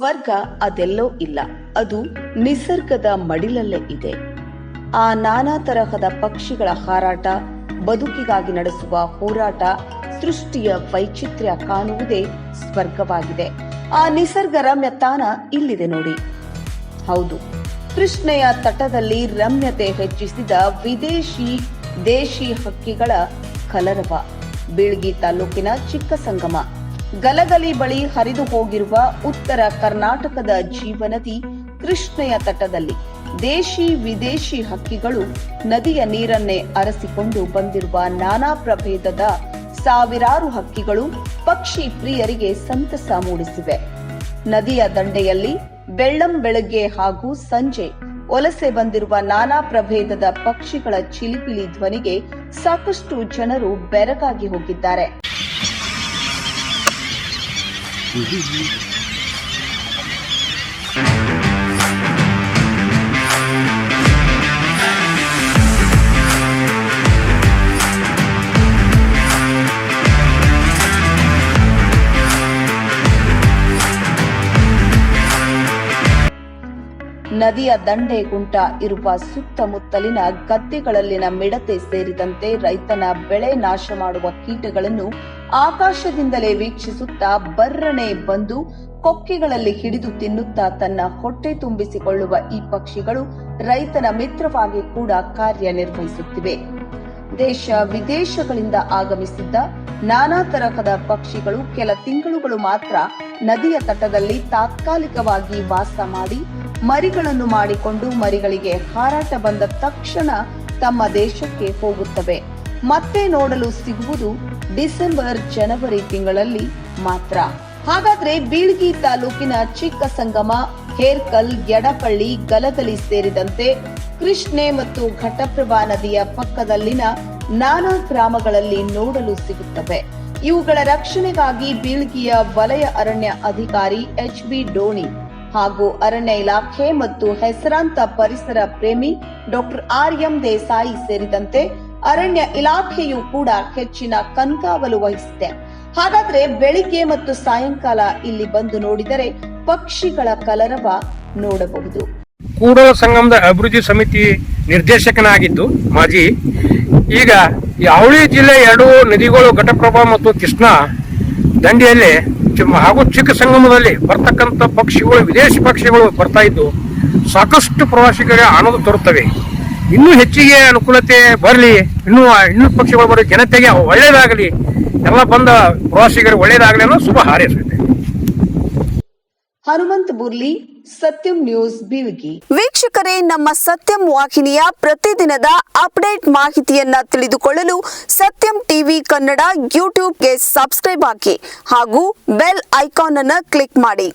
ಸ್ವರ್ಗ ಅದೆಲ್ಲೋ ಇಲ್ಲ. ಅದು ನಿಸರ್ಗದ ಮಡಿಲಲ್ಲೇ ಇದೆ. ಆ ನಾನಾ ತರಹದ ಪಕ್ಷಿಗಳ ಹಾರಾಟ, ಬದುಕಿಗಾಗಿ ನಡೆಸುವ ಹೋರಾಟ, ಸೃಷ್ಟಿಯ ವೈಚಿತ್ರ್ಯ ಕಾಣುವುದೇ ಸ್ವರ್ಗವಾಗಿದೆ. ಆ ನಿಸರ್ಗ ರಮ್ಯ ಇಲ್ಲಿದೆ ನೋಡಿ. ಹೌದು, ಕೃಷ್ಣೆಯ ತಟದಲ್ಲಿ ರಮ್ಯತೆ ಹೆಚ್ಚಿಸಿದ ವಿದೇಶಿ, ದೇಶಿ ಹಕ್ಕಿಗಳ ಕಲರವ. ಬೀಳ್ಗಿ ತಾಲೂಕಿನ ಚಿಕ್ಕ ಸಂಗಮ. ಗಲಗಲಿ ಬಳಿ ಹರಿದು ಹೋಗಿರುವ ಉತ್ತರ ಕರ್ನಾಟಕದ ಜೀವನದಿ ಕೃಷ್ಣೆಯ ತಟದಲ್ಲಿ ದೇಶಿ ವಿದೇಶಿ ಹಕ್ಕಿಗಳು ನದಿಯ ನೀರನ್ನೇ ಅರಸಿಕೊಂಡು ಬಂದಿರುವ ನಾನಾ ಪ್ರಭೇದದ ಸಾವಿರಾರು ಹಕ್ಕಿಗಳು ಪಕ್ಷಿ ಪ್ರಿಯರಿಗೆ ಸಂತಸ ಮೂಡಿಸಿವೆ. ನದಿಯ ದಂಡೆಯಲ್ಲಿ ಬೆಳ್ಳಂ ಬೆಳಗ್ಗೆ ಹಾಗೂ ಸಂಜೆ ವಲಸೆ ಬಂದಿರುವ ನಾನಾ ಪ್ರಭೇದದ ಪಕ್ಷಿಗಳ ಚಿಲಿಪಿಲಿ ಧ್ವನಿಗೆ ಸಾಕಷ್ಟು ಜನರು ಬೆರಗಾಗಿ ಹೋಗಿದ್ದಾರೆ. Shoo-hoo-hoo. ನದಿಯ ದಂಡೆ ಗುಂಟ ಇರುವ ಸುತ್ತಮುತ್ತಲಿನ ಗದ್ದೆಗಳಲ್ಲಿನ ಮಿಡತೆ ಸೇರಿದಂತೆ ರೈತನ ಬೆಳೆ ನಾಶ ಮಾಡುವ ಕೀಟಗಳನ್ನು ಆಕಾಶದಿಂದಲೇ ವೀಕ್ಷಿಸುತ್ತಾ ಬರ್ರನೆ ಬಂದು ಕೊಕ್ಕೆಗಳಲ್ಲಿ ಹಿಡಿದು ತಿನ್ನುತ್ತಾ ತನ್ನ ಹೊಟ್ಟೆ ತುಂಬಿಸಿಕೊಳ್ಳುವ ಈ ಪಕ್ಷಿಗಳು ರೈತನ ಮಿತ್ರವಾಗಿ ಕೂಡ ಕಾರ್ಯನಿರ್ವಹಿಸುತ್ತಿವೆ. ದೇಶ ವಿದೇಶಗಳಿಂದ ಆಗಮಿಸಿದ್ದ ನಾನಾ ತರಹದ ಪಕ್ಷಿಗಳು ಕೆಲ ತಿಂಗಳುಗಳು ಮಾತ್ರ ನದಿಯ ತಟದಲ್ಲಿ ತಾತ್ಕಾಲಿಕವಾಗಿ ವಾಸ ಮಾಡಿ ಮರಿಗಳನ್ನು ಮಾಡಿಕೊಂಡು ಮರಿಗಳಿಗೆ ಹಾರಾಟ ಬಂದ ತಕ್ಷಣ ತಮ್ಮ ದೇಶಕ್ಕೆ ಹೋಗುತ್ತವೆ. ಮತ್ತೆ ನೋಡಲು ಸಿಗುವುದು ಡಿಸೆಂಬರ್ ಜನವರಿ ತಿಂಗಳಲ್ಲಿ ಮಾತ್ರ. ಹಾಗಾದ್ರೆ ಬೀಳ್ಗಿ ತಾಲೂಕಿನ ಚಿಕ್ಕ ಸಂಗಮ ಹೇರ್ಕಲ್ ಎಡಪಳ್ಳಿ ಗಲಗಲಿ ಸೇರಿದಂತೆ ಕೃಷ್ಣೆ ಮತ್ತು ಘಟಪ್ರಭಾ ನದಿಯ ಪಕ್ಕದಲ್ಲಿನ ನಾನಾ ಗ್ರಾಮಗಳಲ್ಲಿ ನೋಡಲು ಸಿಗುತ್ತವೆ. ಇವುಗಳ ರಕ್ಷಣೆಗಾಗಿ ಬೀಳ್ಗಿಯ ವಲಯ ಅರಣ್ಯ ಅಧಿಕಾರಿ ಎಚ್ ಬಿ ಡೋಣಿ ಹಾಗೂ ಅರಣ್ಯ ಇಲಾಖೆ ಮತ್ತು ಹೆಸರಾಂತ ಪರಿಸರ ಪ್ರೇಮಿ ಡಾಕ್ಟರ್ ಆರ್ ಎಂ ದೇಸಾಯಿ ಸೇರಿದಂತೆ ಅರಣ್ಯ ಇಲಾಖೆಯು ಕೂಡ ಹೆಚ್ಚಿನ ಕಣ್ಗಾವಲು ವಹಿಸಿದೆ. ಹಾಗಾದ್ರೆ ಬೆಳಿಗ್ಗೆ ಮತ್ತು ಸಾಯಂಕಾಲ ಇಲ್ಲಿ ಬಂದು ನೋಡಿದರೆ ಪಕ್ಷಿಗಳ ಕಲರವ ನೋಡಬಹುದು. ಕೂಡಲ ಸಂಗಮದ ಅಭಿವೃದ್ಧಿ ಸಮಿತಿ ನಿರ್ದೇಶಕನಾಗಿದ್ದು ಮಾಜಿ ಈಗ ಈ ಜಿಲ್ಲೆ ಎರಡು ನದಿಗಳು ಘಟಪ್ರಭಾ ಮತ್ತು ಕೃಷ್ಣ ದಂಡೆಯಲ್ಲಿ ಹಾಗೂ ಚಿಕ್ಕ ಸಂಗಮದಲ್ಲಿ ಬರ್ತಕ್ಕಂಥ ಪಕ್ಷಿಗಳು, ವಿದೇಶಿ ಪಕ್ಷಿಗಳು ಬರ್ತಾ ಇದ್ದು ಸಾಕಷ್ಟು ಪ್ರವಾಸಿಗರಿಗೆ ಆನಂದ ತರುತ್ತವೆ. ಇನ್ನೂ ಹೆಚ್ಚಿಗೆ ಅನುಕೂಲತೆ ಬರಲಿ, ಇನ್ನೂ ಇನ್ನೂ ಪಕ್ಷಿಗಳು ಬರಲಿ ಜನತೆಗೆ ಒಳ್ಳೆಯದಾಗಲಿ ಎಲ್ಲ ಬಂದ ಪ್ರವಾಸಿಗರಿಗೆ ಒಳ್ಳೇದಾಗಲಿ ಅನ್ನೋ ಶುಭ ಹಾರೈಸುತ್ತೆ ಹನುಮಂತ್ ಬುರ್ಲಿ ಸತ್ಯಂ ನ್ಯೂಸ್ ಬಿವಿಗಿ ವೀಕ್ಷಕರೇ, ನಮ್ಮ ಸತ್ಯಂ ವಾಹಿನಿಯ ಪ್ರತಿದಿನದ ಅಪ್ಡೇಟ್ ಮಾಹಿತಿಯನ್ನ ತಿಳಿದುಕೊಳ್ಳಲು ಸತ್ಯಂ ಟಿವಿ ಕನ್ನಡ ಯೂಟ್ಯೂಬ್ಗೆ ಸಬ್ಸ್ಕ್ರೈಬ್ ಹಾಕಿ ಹಾಗೂ ಬೆಲ್ ಐಕಾನ್ ಅನ್ನು ಕ್ಲಿಕ್ ಮಾಡಿ.